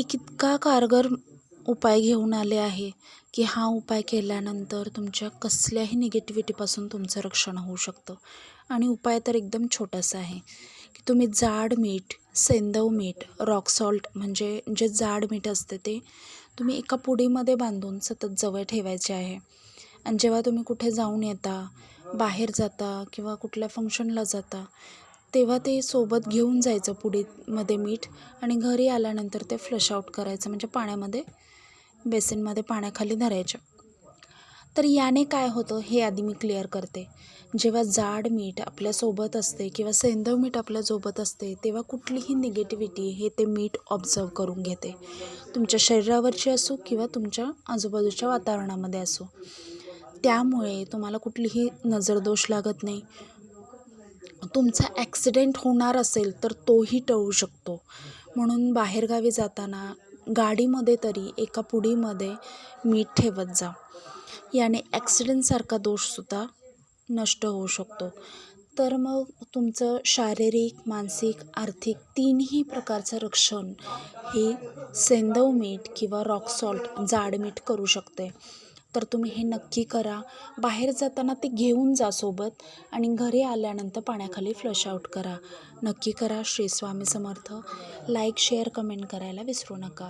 एक इतका कारगर उपाय घेऊन आले आहे की हा उपाय केल्यानंतर तुमच्या कसल्याही निगेटिव्हिटीपासून तुमचं रक्षण होऊ शकतं. आणि उपाय तर एकदम छोटासा आहे की तुम्ही जाड मीठ सेंदव मीठ रॉक सॉल्ट म्हणजे जे जाड मीठ असते ते तुम्ही एका पुडीमध्ये बांधून सतत जवळ ठेवायचे आहे. आणि जेव्हा तुम्ही कुठे जाऊन येता बाहेर जाता किंवा कुठल्या फंक्शनला जाता तेव्हा ते सोबत घेऊन जायचं पुडीमध्ये मीठ आणि घरी आल्यानंतर ते फ्लश आउट करायचं. म्हणजे पाण्यामध्ये बेसिनमध्ये पाण्याखाली धरायचं. तर याने काय होतं हे आधी मी क्लिअर करते. जेव्हा जाड मीठ आपल्यासोबत असते किंवा सेंदव मीठ आपल्यासोबत असते तेव्हा कुठलीही निगेटिव्हिटी हे ते मीठ ऑब्झर्व करून घेते. तुमच्या शरीरावरची असो किंवा तुमच्या आजूबाजूच्या वातावरणामध्ये असो. त्यामुळे तुम्हाला कुठलीही नजरदोष लागत नाही. तुमचा ॲक्सिडेंट होणार असेल तर तोही टळू शकतो. म्हणून बाहेरगावी जाताना गाडीमध्ये तरी एका पुडीमध्ये मीठ ठेवत जा. याने ॲक्सिडेंटसारखा दोषसुद्धा नष्ट होऊ शकतो. तर मग तुमचं शारीरिक मानसिक आर्थिक तीनही प्रकारचं रक्षण हे सेंदव मीठ किंवा रॉक सॉल्ट जाड मीठ करू शकते. तर तुम्ही हे नक्की करा. बाहेर जाताना ते घेऊन जा सोबत आणि घरी आल्यानंतर पाण्याखाली फ्लश आउट करा. नक्की करा Shri Swami Samarth. Like share comment करायला विसरू नका.